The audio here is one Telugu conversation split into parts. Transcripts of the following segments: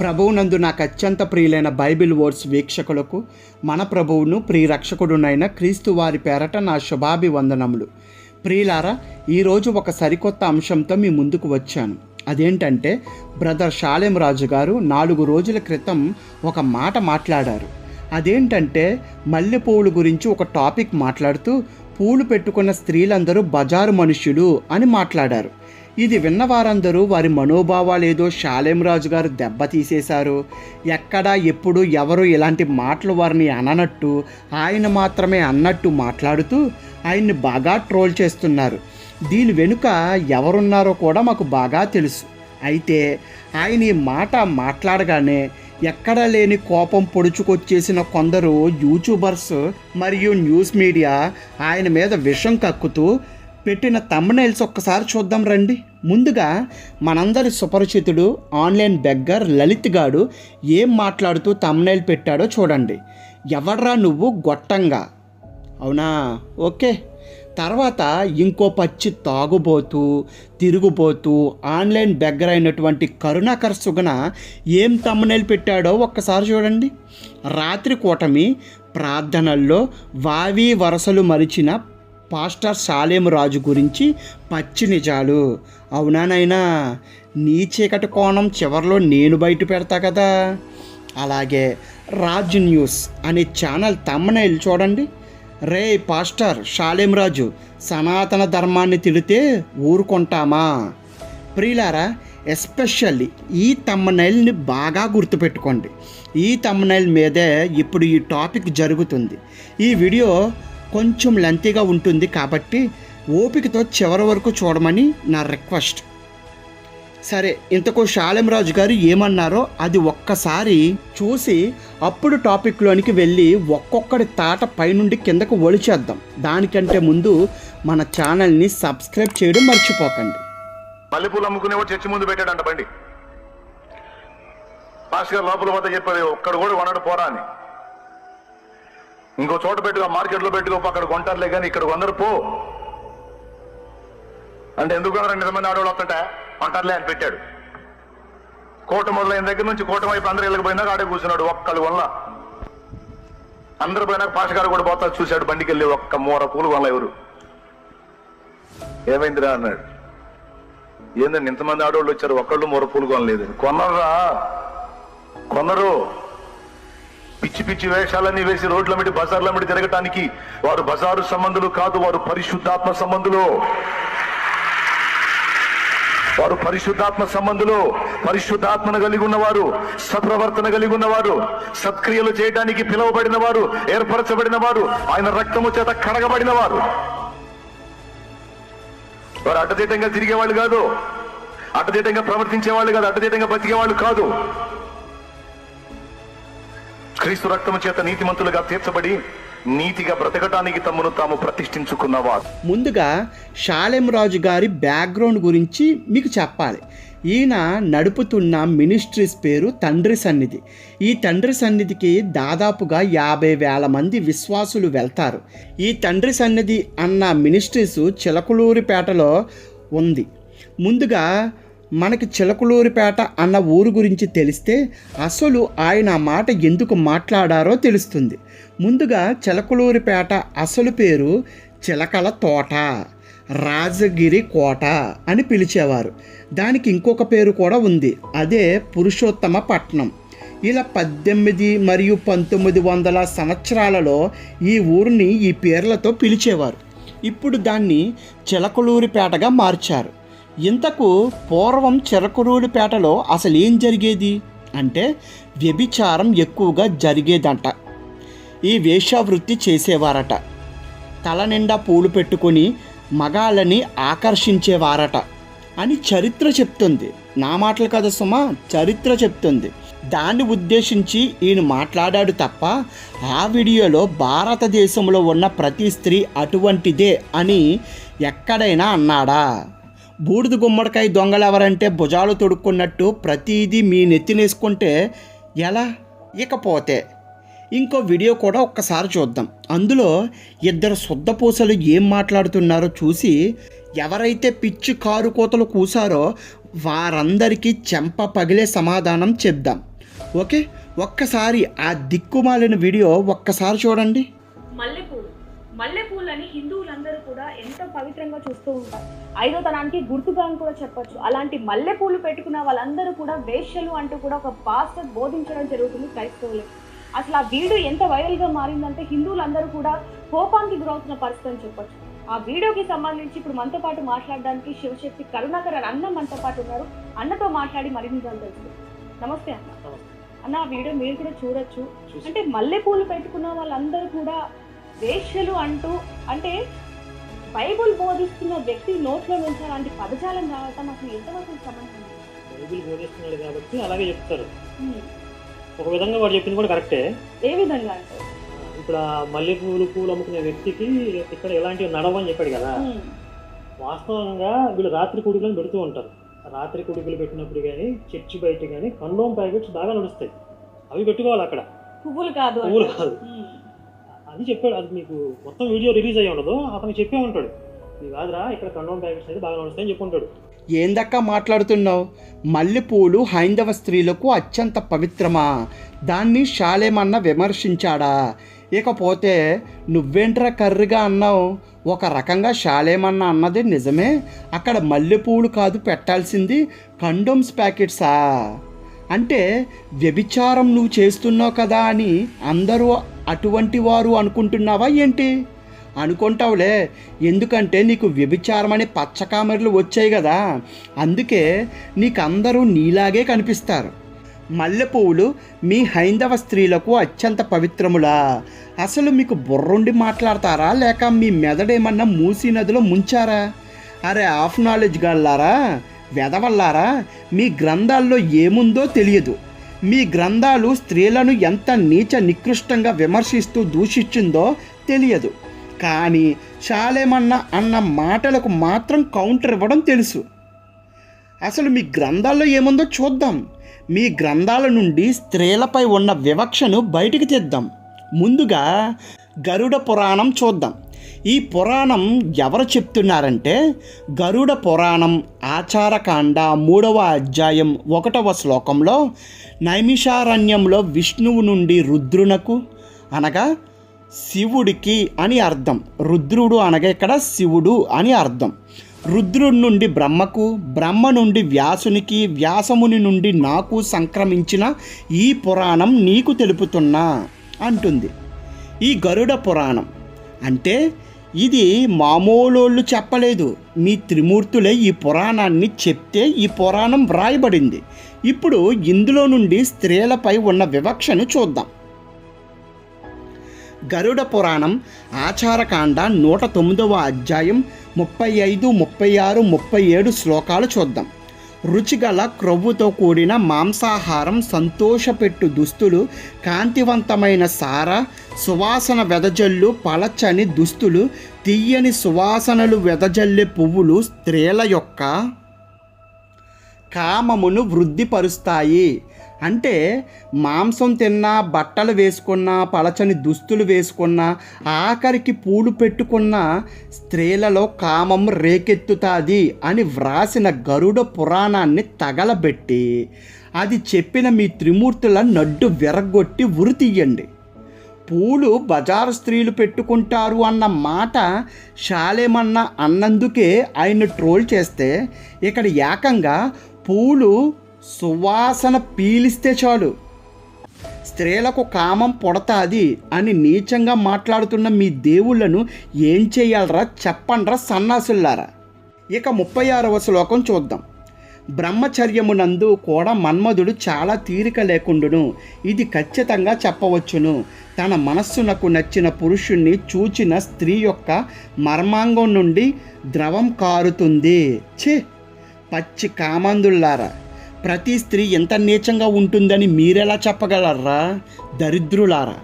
ప్రభువునందు నాకు అత్యంత ప్రియులైన బైబిల్ వర్డ్స్ వీక్షకులకు మన ప్రభువును ప్రియరక్షకుడునైన క్రీస్తు వారి పేరట నా శుభాభివందనములు. ప్రియులారా ఈరోజు ఒక సరికొత్త అంశంతో మీ ముందుకు వచ్చాను. అదేంటంటే బ్రదర్ షాలెం రాజు గారు నాలుగు రోజుల క్రితం ఒక మాట మాట్లాడారు. అదేంటంటే మల్లెపూలు గురించి ఒక టాపిక్ మాట్లాడుతూ పూలు పెట్టుకున్న స్త్రీలందరూ బజారు మనుష్యులు అని మాట్లాడారు. ఇది విన్న వారందరూ వారి మనోభావాలు ఏదో షాలేం రాజు గారు దెబ్బతీసేశారు ఎక్కడ ఎప్పుడు ఎవరు ఇలాంటి మాటలు వారిని అననట్టు ఆయన మాత్రమే అన్నట్టు మాట్లాడుతూ ఆయన్ని బాగా ట్రోల్ చేస్తున్నారు. దీని వెనుక ఎవరున్నారో కూడా మాకు బాగా తెలుసు. అయితే ఆయన ఈ మాట మాట్లాడగానే ఎక్కడా లేని కోపం పొడుచుకొచ్చేసిన కొందరు యూట్యూబర్స్ మరియు న్యూస్ మీడియా ఆయన మీద విషం కక్కుతూ పెట్టిన తమ్నైల్స్ ఒక్కసారి చూద్దాం రండి. ముందుగా మనందరి సుపరిచితుడు ఆన్లైన్ బెగ్గర్ లలిత్ గాడు ఏం మాట్లాడుతూ తమ్నైల్ పెట్టాడో చూడండి. ఎవడ్రా నువ్వు గొట్టంగా? అవునా? ఓకే. తర్వాత ఇంకో పచ్చి తాగుబోతూ తిరుగుబోతూ ఆన్లైన్ బెగ్గర్ అయినటువంటి కరుణాకర్ సుగన ఏం తమ్మనేలు పెట్టాడో ఒక్కసారి చూడండి. రాత్రి కూటమి ప్రార్థనల్లో వావి వరసలు మరిచిన పాస్టర్ సాలేము రాజు గురించి పచ్చి నిజాలు. అవునానైనా నీ చీకటి కోణం చివరిలో నేను బయట పెడతా కదా. అలాగే రాజ్ న్యూస్ అనే ఛానల్ తమ్మనేలు చూడండి. రే పాస్టర్ షాలేం రాజు సనాతన ధర్మాన్ని తిడితే ఊరుకుంటామా? ప్రియులారా ఎస్పెషల్లీ ఈ తమ్మనైల్ని బాగా గుర్తుపెట్టుకోండి. ఈ తమ్మనైల్ మీదే ఇప్పుడు ఈ టాపిక్ జరుగుతుంది. ఈ వీడియో కొంచెం లెంతీగా ఉంటుంది కాబట్టి ఓపికతో చివరి వరకు చూడమని నా రిక్వెస్ట్. సరే ఇంతకు శాలెంరాజు గారు ఏమన్నారో అది ఒక్కసారి చూసి అప్పుడు టాపిక్లోనికి వెళ్ళి ఒక్కొక్కడి తాట పైనుండి కిందకు ఒలిచేద్దాం దానికంటే ముందు మన ఛానల్ని సబ్స్క్రైబ్ చేయడం మర్చిపోకండి. మల్లెపూలు అమ్ముకునేవాడు చర్చి ముందు పెట్టాడంట బండి. పాస్ గారు లోపల వద్ద చెప్పాడు ఒక్కడు కూడా వనడు పోరా అని. ఇంకో చోట పెట్టుకో మార్కెట్లో పెట్టుకో అక్కడ కొంటారులే కానీ ఇక్కడ కొందరు పో. అంటే ఎందుకు కొనరు నిజమైన ఆడవాళ్ళు వస్తుంటే? కొంటారులే అని పెట్టాడు. కోట మొదలైన దగ్గర నుంచి కోట వైపు అందరూ ఇళ్ళకి ఆడే కూర్చున్నాడు ఒక్కళ్ళు వల్ల. అందరు పోయినాక పాషగారు కూడా పోతా చూశాడు బండికి వెళ్ళి ఒక్క మూర పూలు వల్ల ఎవరు. ఏమైందిరా అన్నాడు. ఏందండి ఇంతమంది ఆడవాళ్ళు వచ్చారు ఒక్కళ్ళు మూర పూలు కొనలేదు. కొనరా కొనరు. పిచ్చి పిచ్చి వేషాలన్నీ వేసి రోడ్ల మీద బజార్ల మీద తిరగటానికి వారు బజారు సంబంధులు కాదు వారు పరిశుద్ధాత్మ సంబంధులు. వారు పరిశుద్ధాత్మ సంబంధులు పరిశుద్ధాత్మను కలిగి ఉన్నవారు సత్ప్రవర్తన కలిగి ఉన్నవారు సత్క్రియలు చేయడానికి పిలువబడిన వారు ఏర్పరచబడిన వారు ఆయన రక్తము చేత కడగబడిన వారు. వారు అడ్డదిడ్డంగా తిరిగేవాళ్ళు కాదు అడ్డదిడ్డంగా ప్రవర్తించేవాళ్ళు కాదు అడ్డదిడ్డంగా బతికేవాళ్ళు కాదు. క్రీస్తు రక్తము చేత నీతిమంతులుగా తీర్చబడి నీతిగా బ్రతకటానికి తమను తాము ప్రతిష్ఠించుకున్నవారు ముందుగా షాలెం రాజు గారి బ్యాక్గ్రౌండ్ గురించి మీకు చెప్పాలి. ఈయన నడుపుతున్న మినిస్ట్రీస్ పేరు తండ్రి సన్నిధి. ఈ తండ్రి సన్నిధికి దాదాపుగా యాభై వేల మంది విశ్వాసులు వెళ్తారు. ఈ తండ్రి సన్నిధి అన్న మినిస్ట్రీస్ చిలకలూరిపేటలో ఉంది. ముందుగా మనకి చిలకలూరిపేట అన్న ఊరు గురించి తెలిస్తే అసలు ఆయన మాట ఎందుకు మాట్లాడారో తెలుస్తుంది. ముందుగా చిలకలూరిపేట అసలు పేరు చిలకల తోట రాజగిరి కోట అని పిలిచేవారు. దానికి ఇంకొక పేరు కూడా ఉంది అదే పురుషోత్తమ పట్నం. ఇలా పద్దెనిమిది మరియు పంతొమ్మిది వందల సంవత్సరాలలో ఈ ఊరిని ఈ పేర్లతో పిలిచేవారు. ఇప్పుడు దాన్ని చిలకలూరిపేటగా మార్చారు. ఇంతకు పూర్వం చిరకురూడిపేటలో అసలు ఏం జరిగేది? అంటే వ్యభిచారం ఎక్కువగా జరిగేదంట. ఈ వేషావృత్తి చేసేవారట. తల నిండా పూలు పెట్టుకొని మగాళ్ళని ఆకర్షించేవారట. అని చరిత్ర చెప్తుంది. నా మాటలు కదా సుమా చరిత్ర చెప్తుంది. దాన్ని ఉద్దేశించి ఈయన మాట్లాడాడు తప్ప ఆ వీడియోలో భారతదేశంలో ఉన్న ప్రతి స్త్రీ అటువంటిదే అని ఎక్కడైనా అన్నాడా? బూడిద గుమ్మడికాయ దొంగలు ఎవరంటే భుజాలు తొడుక్కున్నట్టు ప్రతిదీ మీ నెత్తినేసుకుంటే ఎలా? ఇకపోతే. ఇంకో వీడియో కూడా ఒక్కసారి చూద్దాం. అందులో ఇద్దరు శుద్ధపూసలు ఏం మాట్లాడుతున్నారో చూసి ఎవరైతే పిచ్చి కారు కోతలు కూసారో వారందరికీ చెంప పగిలే సమాధానం చెప్దాం. ఓకే? ఒక్కసారి ఆ దిక్కుమాలిన వీడియో ఒక్కసారి చూడండి. మల్లెపూలు. మల్లెపూలని హిందువులందరూ పవిత్రంగా చూస్తూ ఉంటారు. ఐదో తనానికి గుర్తుగా అని కూడా చెప్పొచ్చు. అలాంటి మల్లెపూలు పెట్టుకున్న వాళ్ళందరూ కూడా వేష్యలు అంటూ కూడా ఒక పాస్టర్ బోధించడం జరుగుతుంది క్రైస్తవులకి. అసలు ఆ వీడియో ఎంత వైరల్గా మారిందంటే హిందువులందరూ కూడా కోపానికి గురవుతున్న పరిస్థితి అని చెప్పొచ్చు. ఆ వీడియోకి సంబంధించి ఇప్పుడు మనతో పాటు మాట్లాడడానికి శివశక్తి కరుణాకర్ అని అన్న మనతో పాటు ఉన్నారు. అన్నతో మాట్లాడి మరిన్ని తెలుసుకుందాం నమస్తే అన్న. అన్న ఆ వీడియో మీరు కూడా చూడొచ్చు. అంటే మల్లెపూలు పెట్టుకున్న వాళ్ళందరూ కూడా వేష్యలు అంటూ అంటే బైబుల్ బోధిస్తున్న వ్యక్తి నోట్లో నుంచి అలాంటి పదజాలం రావటం అసలు ఎంతవరకు సంబంధం? బైబిల్ బోధిస్తున్నాడు కాబట్టి అలాగే చెప్తారు. ఒక విధంగా వాడు చెప్పింది కూడా కరెక్టే ఏ విధంగా అంటే ఇప్పుడు ఆ మల్లె పూలు పూలు అమ్ముకునే వ్యక్తికి ఇక్కడ ఎలాంటివి నడవని చెప్పాడు కదా. వాస్తవంగా వీళ్ళు రాత్రి కుడుకులను పెడుతూ ఉంటారు రాత్రి కుడుకులు పెట్టినప్పుడు కానీ చర్చి బయట కానీ కండోమ్ ప్యాకెట్స్ బాగా నడుస్తాయి అవి పెట్టుకోవాలి అక్కడ పువ్వులు కాదు పువ్వులు. కాదు. అని అది చెప్పాడు. అది మీకు మొత్తం వీడియో రిలీజ్ అయ్యి ఉండదు. అతను చెప్పే ఉంటాడు. ఇది కాదురా ఇక్కడ కండోమ్ ప్యాకెట్స్ అయితే బాగా నడుస్తాయని చెప్పి ఏందక్క మాట్లాడుతున్నావు? మల్లెపూలు హైందవ స్త్రీలకు అత్యంత పవిత్రమా? దాన్ని శాలేమన్న విమర్శించాడా? ఇకపోతే నువ్వేంట్రా కర్రిగా అన్నావు? ఒక రకంగా శాలేమన్న అన్నది నిజమే? అక్కడ మల్లెపూలు కాదు పెట్టాల్సింది కండోమ్స్ ప్యాకెట్సా? అంటే వ్యభిచారం నువ్వు చేస్తున్నావు కదా అని అందరూ అటువంటి వారు అనుకుంటున్నావా ఏంటి? అనుకుంటావులే. ఎందుకంటే నీకు వ్యభిచారం అనే పచ్చకామెరలు వచ్చాయి కదా. అందుకే నీకు అందరూ నీలాగే కనిపిస్తారు. మల్లెపువ్వులు మీ హైందవ స్త్రీలకు అత్యంత పవిత్రములా. అసలు మీకు బుర్రుండి మాట్లాడతారా? లేక మీ మెదడేమన్నా మూసీ నదిలో ముంచారా? అరే ఆఫ్ నాలెడ్జ్ గల్లారా? వెదవల్లారా? మీ గ్రంథాల్లో ఏముందో తెలియదు. మీ గ్రంథాలు స్త్రీలను ఎంత నీచ నికృష్టంగా విమర్శిస్తూ దూషించిందో తెలియదు. కానీ శాలేమన్న అన్న మాటలకు మాత్రం కౌంటర్ ఇవ్వడం తెలుసు. అసలు మీ గ్రంథాల్లో ఏముందో చూద్దాం. మీ గ్రంథాల నుండి స్త్రీలపై ఉన్న వివక్షను బయటికి తెద్దాం. ముందుగా గరుడ పురాణం చూద్దాం. ఈ పురాణం ఎవరు చెప్తున్నారంటే గరుడ పురాణం ఆచారకాండ మూడవ అధ్యాయం ఒకటవ శ్లోకంలో నైమిషారణ్యంలో విష్ణువు నుండి రుద్రునకు అనగా శివుడికి అని అర్థం. రుద్రుడు అనగా ఇక్కడ శివుడు అని అర్థం. రుద్రుడి నుండి బ్రహ్మకు బ్రహ్మ నుండి వ్యాసునికి వ్యాసముని నుండి నాకు సంక్రమించిన ఈ పురాణం నీకు తెలుపుతున్నా అంటుంది. ఈ గరుడ పురాణం అంటే ఇది మామూలోళ్ళు చెప్పలేదు. మీ త్రిమూర్తులే ఈ పురాణాన్ని చెప్తే ఈ పురాణం వ్రాయబడింది. ఇప్పుడు ఇందులో నుండి స్త్రీలపై ఉన్న వివక్షను చూద్దాం. గరుడ పురాణం ఆచారకాండ నూట తొమ్మిదవ అధ్యాయం ముప్పై ఐదు ముప్పై ఆరు ముప్పై ఏడు శ్లోకాలు చూద్దాం. రుచిగల క్రొవ్వుతో కూడిన మాంసాహారం సంతోషపెట్టు దుస్తులు కాంతివంతమైన సార సువాసన వెదజల్లు పలచని దుస్తులు తీయని సువాసనలు వెదజల్లే పువ్వులు స్త్రీల యొక్క కామమును వృద్ధిపరుస్తాయి. అంటే మాంసం తిన్నా బట్టలు వేసుకున్నా పలచని దుస్తులు వేసుకున్నా ఆఖరికి పూలు పెట్టుకున్న స్త్రీలలో కామం రేకెత్తుతాది అని వ్రాసిన గరుడ పురాణాన్ని తగలబెట్టి అది చెప్పిన మీ త్రిమూర్తుల నడ్డు విరగొట్టి ఉరితీయండి పూలు బజారు స్త్రీలు పెట్టుకుంటారు అన్న మాట షాలేమన్న అన్నందుకే ఆయన ట్రోల్ చేస్తే ఇక్కడ ఏకంగా పూలు సువాసన పీలిస్తే చాలు. స్త్రీలకు కామం పొడతాది అని నీచంగా మాట్లాడుతున్న మీ దేవుళ్ళను ఏం చేయాలరా చెప్పండ్రా సన్నాసుల్లారా. ఇక ముప్పై ఆరవ శ్లోకం చూద్దాం. బ్రహ్మచర్యమునందు కూడా మన్మధుడు చాలా తీరిక లేకుండును. ఇది ఖచ్చితంగా చెప్పవచ్చును. తన మనస్సునకు నచ్చిన పురుషుణ్ణి చూచిన స్త్రీ యొక్క మర్మాంగం నుండి ద్రవం కారుతుంది. ఛే! పచ్చి కామందుల్లారా. ప్రతి స్త్రీ ఎంత నీచంగా ఉంటుందని మీరెలా చెప్పగలరా? దరిద్రులారా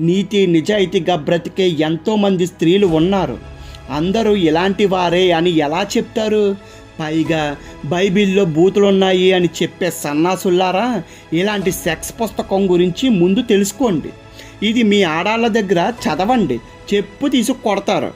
నీతి నిజాయితీగా బ్రతికే ఎంతోమంది స్త్రీలు ఉన్నారు. అందరూ ఇలాంటి వారే అని ఎలా చెప్తారు? పైగా బైబిల్లో బూతులున్నాయి అని చెప్పే సన్నాసుల్లారా ఇలాంటి సెక్స్ పుస్తకం గురించి ముందు తెలుసుకోండి. ఇది మీ ఆడాళ్ళ దగ్గర చదవండి. చెప్పు తీసి కొడతారు.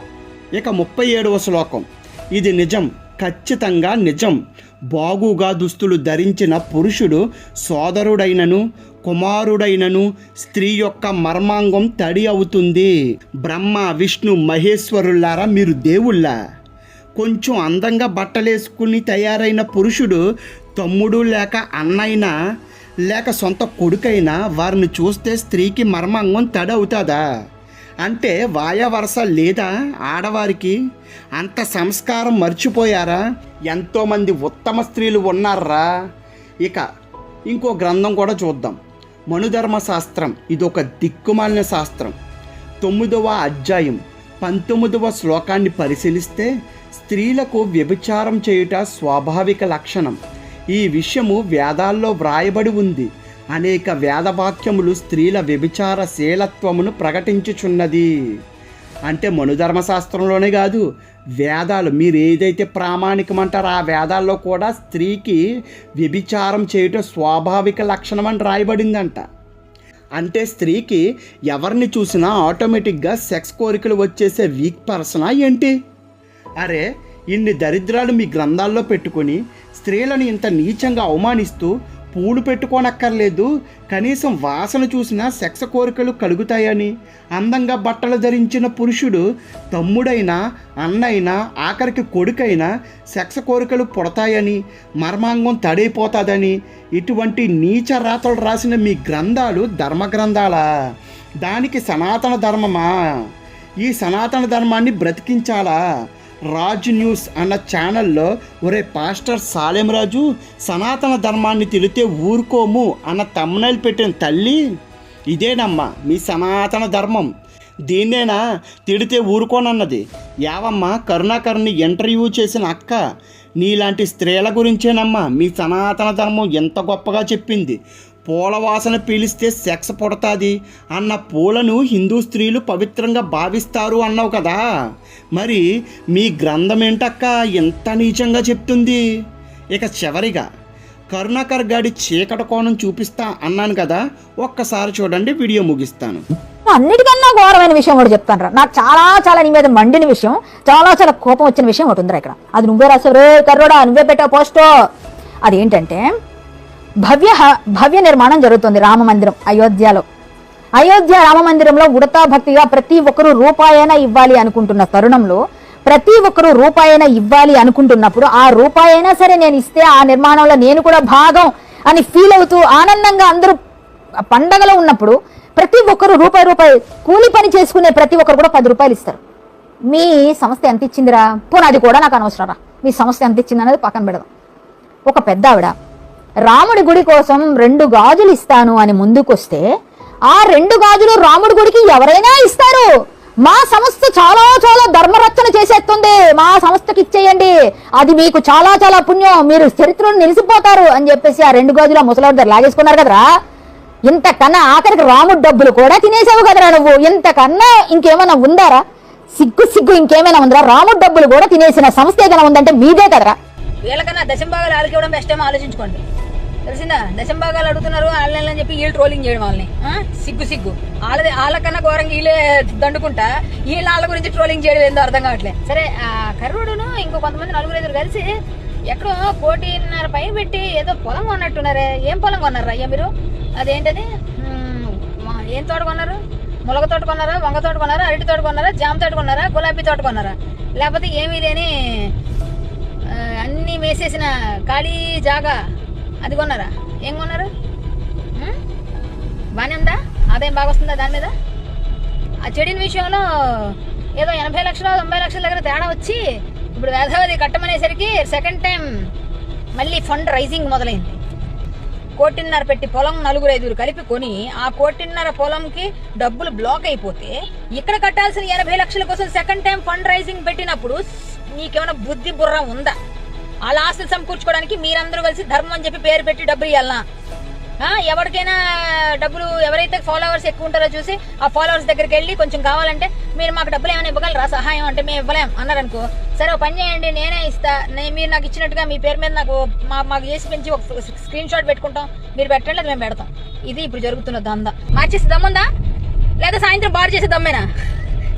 ఇక ముప్పై ఏడవ శ్లోకం. ఇది నిజం ఖచ్చితంగా నిజం. బాగుగా దుస్తులు ధరించిన పురుషుడు సోదరుడైనను కుమారుడైనను స్త్రీ యొక్క మర్మాంగం తడి అవుతుంది. బ్రహ్మ విష్ణు మహేశ్వరులారా మీరు దేవుళ్ళా. కొంచెం అందంగా బట్టలేసుకుని తయారైన పురుషుడు తమ్ముడు లేక అన్నైనా లేక సొంత కొడుకైనా వారిని చూస్తే స్త్రీకి మర్మాంగం తడవుతుందా అంటే వాయ వరస లేదా ఆడవారికి అంత సంస్కారం మర్చిపోయారా? ఎంతోమంది ఉత్తమ స్త్రీలు ఉన్నారా? ఇక ఇంకో గ్రంథం కూడా చూద్దాం. మనుధర్మ శాస్త్రం ఇది ఒక దిక్కుమాలిన శాస్త్రం. తొమ్మిదవ అధ్యాయం పంతొమ్మిదవ శ్లోకాన్ని పరిశీలిస్తే స్త్రీలకు వ్యభిచారం చేయుట స్వాభావిక లక్షణం. ఈ విషయము వేదాల్లో వ్రాయబడి ఉంది. అనేక వేదవాక్యములు స్త్రీల వ్యభిచార శీలత్వమును ప్రకటించుచున్నది. అంటే మనుధర్మశాస్త్రంలోనే కాదు వేదాలు. మీరు ఏదైతే ప్రామాణికమంటారో ఆ వేదాల్లో కూడా స్త్రీకి వ్యభిచారం చేయటం స్వాభావిక లక్షణం అని రాయబడిందంట. అంటే స్త్రీకి ఎవరిని చూసినా ఆటోమేటిక్గా సెక్స్ కోరికలు వచ్చేసే వీక్ పర్సనా ఏంటి? అరే ఇన్ని దరిద్రాలు మీ గ్రంథాల్లో పెట్టుకొని స్త్రీలను ఇంత నీచంగా అవమానిస్తూ పూలు పెట్టుకోనక్కర్లేదు. కనీసం వాసన చూసినా సెక్స్ కోరికలు కలుగుతాయని. అందంగా బట్టలు ధరించిన పురుషుడు తమ్ముడైనా అన్నైనా ఆఖరికి కొడుకైనా సెక్స్ కోరికలు పుడతాయని మర్మాంగం తడైపోతుందని. ఇటువంటి నీచ రాతలు రాసిన మీ గ్రంథాలు ధర్మ గ్రంథాలా దానికి సనాతన ధర్మమా? ఈ సనాతన ధర్మాన్ని బ్రతికించాలా? రాజ్ న్యూస్ అన్న ఛానల్లో ఒరే పాస్టర్ సాలెం రాజు సనాతన ధర్మాన్ని తిడితే ఊరుకోము అన్న తమ్మునైలు పెట్టిన తల్లి ఇదేనమ్మా మీ సనాతన ధర్మం. దీన్నేనా తిడితే ఊరుకోనన్నది. యావమ్మ కరుణాకర్ని ఇంటర్వ్యూ చేసిన అక్క నీలాంటి స్త్రీల గురించేనమ్మా మీ సనాతన ధర్మం ఎంత గొప్పగా చెప్పింది. పూల వాసన పీలిస్తే సెక్స్ పుడతాది అన్న పూలను హిందూ స్త్రీలు పవిత్రంగా భావిస్తారు అన్నావు కదా. మరి మీ గ్రంథం ఏంటక్క ఎంత నీచంగా చెప్తుంది? ఇక చివరిగా కరుణాకర్ గాడి చీకట కోణం చూపిస్తా అన్నాను కదా. ఒక్కసారి చూడండి వీడియో ముగిస్తాను. అన్నిటికన్నా ఘోరమైన విషయం కూడా చెప్తాను రా. నాకు చాలా చాలా నీ మీద మండిన విషయం చాలా చాలా కోపం వచ్చిన విషయం ఒకటి ఉందిరా ఇక్కడ. అది నువ్వే రాసావు. రే కర్రోడా నువ్వే పెట్టావు పోస్టో. అదేంటంటే భవ్య భవ్య నిర్మాణం జరుగుతుంది రామ మందిరం అయోధ్యలో. అయోధ్య రామ మందిరంలో ఉడతా భక్తిగా ప్రతి ఒక్కరూ రూపాయైనా ఇవ్వాలి అనుకుంటున్న తరుణంలో ప్రతి ఒక్కరూ రూపాయైనా ఇవ్వాలి అనుకుంటున్నప్పుడు ఆ రూపాయైనా సరే నేను ఇస్తే ఆ నిర్మాణంలో నేను కూడా భాగం అని ఫీల్ అవుతూ ఆనందంగా అందరూ పండగలో ఉన్నప్పుడు ప్రతి ఒక్కరు రూపాయి రూపాయి కూలి పని చేసుకునే ప్రతి ఒక్కరు కూడా పది రూపాయలు ఇస్తారు. మీ సంస్థ ఎంత ఇచ్చిందిరా? పోనీ అది కూడా నాకు అనవసరం మీ సంస్థ ఎంత ఇచ్చింది అనేది పక్కన పెడదాం. ఒక పెద్ద ఆవిడ రాముడి గుడి కోసం రెండు గాజులు ఇస్తాను అని ముందుకొస్తే ఆ రెండు గాజులు రాముడి గుడికి ఎవరైనా ఇస్తారు. మా సంస్థ చాలా చాలా ధర్మరక్షణ చేసేస్తుంది. మా సంస్థకి ఇచ్చేయండి. అది మీకు చాలా చాలా పుణ్యం. మీరు చరిత్రను నిలిచిపోతారు అని చెప్పేసి ఆ రెండు గాజులు ఆ ముసలాడి దగ్గర లాగేసుకున్నారు కదరా. ఇంతకన్నా ఆఖరికి రాముడి డబ్బులు కూడా తినేసావు కదరా నువ్వు. ఇంతకన్నా ఇంకేమైనా ఉందారా? సిగ్గు సిగ్గు ఇంకేమైనా ఉందరా? రాముడి డబ్బులు కూడా తినేసిన సంస్థ ఏదైనా ఉందంటే మీదే కదరా. వీళ్ళకన్నా దశంభాగాలు వాళ్ళకి ఇవ్వడం బెస్ట్ ఏమో ఆలోచించుకోండి. తెలిసిందా? దశంభాగాలు అడుగుతున్నారు వాళ్ళని అని చెప్పి వీళ్ళు ట్రోలింగ్ చేయడం వాళ్ళని. సిగ్గు సిగ్గు. వాళ్ళది వాళ్ళకన్నా ఘోరంగా వీళ్ళే దండుకుంటా వీళ్ళ వాళ్ళ గురించి ట్రోలింగ్ చేయడం ఏందో అర్థం కావట్లేదు. సరే ఆ కర్రుడును ఇంకో కొంతమంది నలుగురు ఐదుగురు కలిసి ఎక్కడో కోటిన్నర పైన పెట్టి ఏదో పొలం కొన్నట్టున్నారే. ఏం పొలం కొన్నారా అయ్యా మీరు? అదేంటది? ఏం తోట కొన్నారు? ములగ తోట కొన్నారా? వంగ తోట కొన్నారా? అరటి తోట కొన్నారా? జామ తోట కొన్నారా? గులాబీ తోట కొన్నారా? లేకపోతే ఏమీ లేని అన్నీ వేసేసిన ఖాళీ జాగా అది కొన్నారా? ఏం కొన్నారు? బాగానే ఉందా? ఆదాయం బాగా వస్తుందా దాని మీద? ఆ చెడిన విషయంలో ఏదో ఎనభై లక్షలు తొంభై లక్షల దగ్గర తేడా వచ్చి ఇప్పుడు వేధవది కట్టమనేసరికి సెకండ్ టైం మళ్ళీ ఫండ్ రైజింగ్ మొదలైంది. కోటిన్నర పెట్టి పొలం నలుగురు ఐదుగురు కలిపి కొని ఆ కోటిన్నర పొలంకి డబ్బులు బ్లాక్ అయిపోతే ఇక్కడ కట్టాల్సిన ఎనభై లక్షల కోసం సెకండ్ టైం ఫండ్ రైజింగ్ పెట్టినప్పుడు నీకేమైనా బుద్ధి బుర్ర ఉందా? వాళ్ళ ఆస్తులు సమకూర్చుకోవడానికి మీరందరూ కలిసి ధర్మం అని చెప్పి పేరు పెట్టి డబ్బులు ఇవ్వాలనా? ఎవరికైనా డబ్బులు ఎవరైతే ఫాలోవర్స్ ఎక్కువ ఉంటారో చూసి ఆ ఫాలోవర్స్ దగ్గరికి వెళ్ళి కొంచెం కావాలంటే మీరు మాకు డబ్బులు ఏమైనా ఇవ్వగలరా? సహాయం అంటే మేము ఇవ్వలేం అన్నారనుకో. సరే ఒక పని చేయండి నేనే ఇస్తా. మీరు నాకు ఇచ్చినట్టుగా మీ పేరు మీద నాకు మా మాకు చేసి పెంచి ఒక స్క్రీన్ షాట్ పెట్టుకుంటాం. మీరు పెట్టండి అది మేము పెడతాం. ఇది ఇప్పుడు జరుగుతున్న దంద. మార్చేసి దమ్ముందా? లేదా సాయంత్రం బార్ చేసే దమ్మేనా?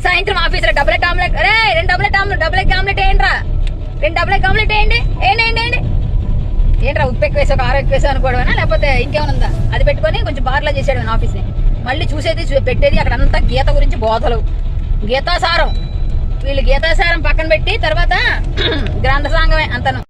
సాయంత్రం ఆఫీసులో డబుల్ ఎగ్ ఆమ్లెట్ అరే రెండు double egg omelette double egg omelette రెండు డబుల్ కంప్లీట్ అయ్యండి వేయండి వేయండి ఏంటి వేయండి ఏంట్రా ఉప్పు ఎక్కువ వేసావు కారం ఎక్కువ వేసావు అనుకోవడమేనా? లేకపోతే ఇంకేమైనా ఉందా? అది పెట్టుకొని కొంచెం బార్లా చేసాడు ఆఫీస్ని మళ్ళీ చూసేది చూ- పెట్టేది అక్కడ అంతా గీత గురించి బోధలు. గీతాసారం. వీళ్ళు గీతాసారం పక్కన పెట్టి తర్వాత గ్రంథసాంగమే అంతను.